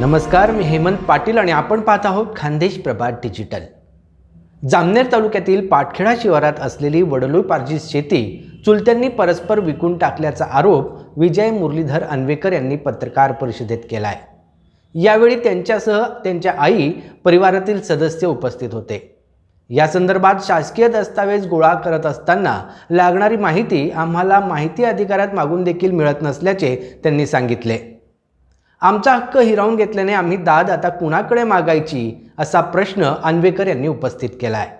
नमस्कार मी हेमंत पाटील आणि आपण पाहत आहोत खानदेश प्रभात डिजिटल. जामनेर तालुक्यातील पाटखेडा शिवारात असलेली वडलोपार्जित शेती चुलत्यांनी परस्पर विकून टाकल्याचा आरोप विजय मुरलीधर अन्वेकर यांनी पत्रकार परिषदेत केला आहे यावेळी त्यांच्यासह त्यांच्या आई परिवारातील सदस्य उपस्थित होते. या संदर्भात शासकीय दस्तावेज गोळा करत असताना लागणारी माहिती आम्हाला माहिती अधिकारात मागून देखील मिळत नसल्याचे त्यांनी सांगितले. आमचा हक्क हिरावून घेतल्याने आम्ही दाद आता कुणाकडे मागायची असा प्रश्न अन्वेकर यांनी उपस्थित केला आहे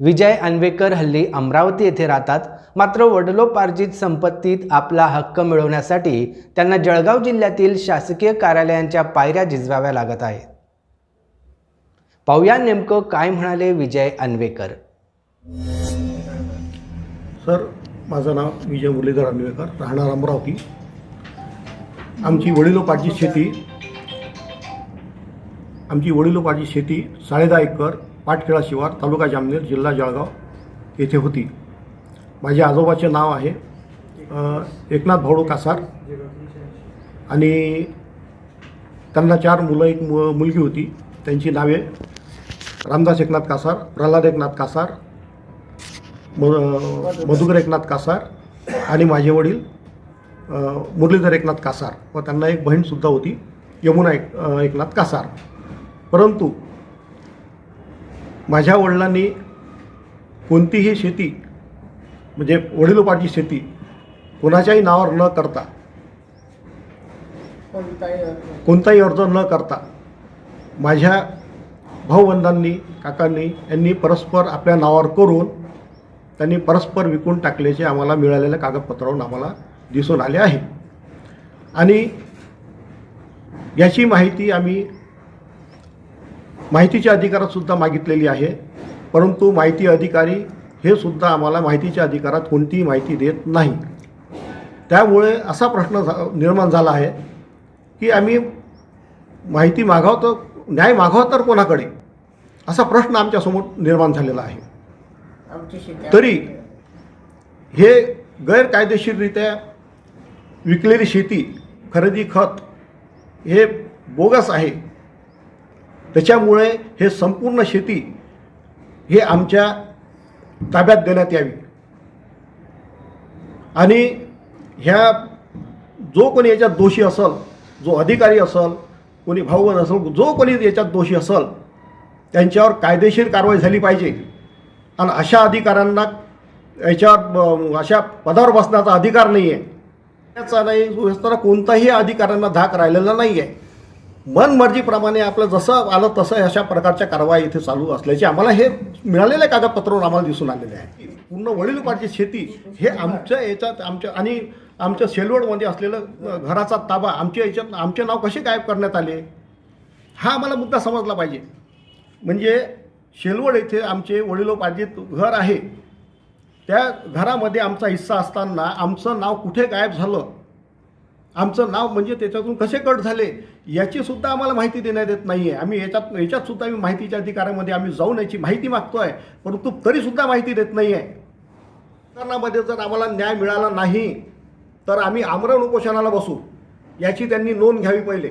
विजय अन्वेकर हल्ली अमरावती येथे राहतात. मात्र वडलोपार्जित संपत्तीत आपला हक्क मिळवण्यासाठी त्यांना जळगाव जिल्ह्यातील शासकीय कार्यालयांच्या पायऱ्या झिजवाव्या लागत आहेत. पाहूया नेमकं काय म्हणाले विजय अन्वेकर. सर माझं नाव विजय मुरलीधर अन्वेकर राहणार अमरावती. आमची वडिलोपाची शेती आमची वडिलोपाची शेती साडेदहा एकर पाटखेळा शिवार तालुका जामनेर जिल्हा जळगाव येथे होती. माझ्या आजोबाचे नाव आहे एकनाथ भाऊडू कासार. आणि त्यांना चार मुलं एक मु मुलगी होती. त्यांची नावे रामदास एकनाथ कासार प्रल्हाद एकनाथ कासार म मधुकर एकनाथ कासार आणि माझे वडील मुरलीधर एकनाथ कासार व त्यांना एक बहीणसुद्धा होती यमुना एक एकनाथ कासार. परंतु माझ्या वडिलांनी कोणतीही शेती म्हणजे वडिलोपाची शेती कोणाच्याही नावावर न करता कोणताही अर्ज न करता माझ्या भाऊबंधांनी काकांनी यांनी परस्पर आपल्या नावावर करून त्यांनी परस्पर विकून टाकल्याचे आम्हाला मिळालेल्या कागदपत्रावरून आम्हाला दिसून आले आहे. आणि याची माहिती आम्ही माहितीच्या अधिकारात सुद्धा मागितलेली आहे. परंतु माहिती अधिकारी हे सुद्धा आम्हाला माहितीच्या अधिकारात कोणतीही माहिती देत नाही. त्यामुळे असा प्रश्न निर्माण झाला आहे की आम्ही माहिती मागावं तर न्याय मागावा तर कोणाकडे? असा प्रश्न आमच्यासमोर निर्माण झालेला आहे. तरी हे गैरकायदेशीररित्या विकलेली शेती खरेदी खत हे बोगस आहे. त्याच्यामुळे हे संपूर्ण शेती हे आमच्या ताब्यात देण्यात यावी. आणि ह्या जो कोणी याच्यात दोषी असल जो अधिकारी असल कोणी भाऊबंद असेल जो कोणी याच्यात दोषी असल त्यांच्यावर कायदेशीर कारवाई झाली पाहिजे. आणि अशा अधिकाऱ्यांना याच्यावर अशा पदावर बसण्याचा अधिकार नाही आहे नाही सुव्यवस्थेला कोणताही अधिकाऱ्यांना धाक राहिलेला नाही आहे मनमर्जीप्रमाणे आपलं जसं आलं तसं अशा प्रकारच्या कारवाई इथे चालू असल्याचे आम्हाला हे मिळालेल्या कागदपत्रावर आम्हाला दिसून आलेले आहे. पूर्ण वडीलोपार्जित शेती हे आमच्या याच्यात आमच्या आणि आमच्या सेलवडमध्ये असलेलं घराचा ताबा आमच्या याच्यात आमचे नाव कसे गायब करण्यात आले? हा आम्हाला मुद्दा समजला पाहिजे. म्हणजे शेलवड येथे आमचे वडिलोपार्जित घर आहे. त्या घरामध्ये आमचा हिस्सा असताना आमचं नाव कुठे गायब झालं? आमचं नाव म्हणजे त्याच्यातून कसे कट झाले? याचीसुद्धा आम्हाला माहिती देण्यात येत नाही आहे आम्ही याच्यात याच्यातसुद्धा आम्ही माहितीच्या अधिकारामध्ये आम्ही जाऊन याची माहिती मागतो आहे परंतु तरीसुद्धा माहिती देत नाही आहे प्रकरणामध्ये जर आम्हाला न्याय मिळाला नाही तर आम्ही आमरण उपोषणाला बसू. याची त्यांनी नोंद घ्यावी पहिले.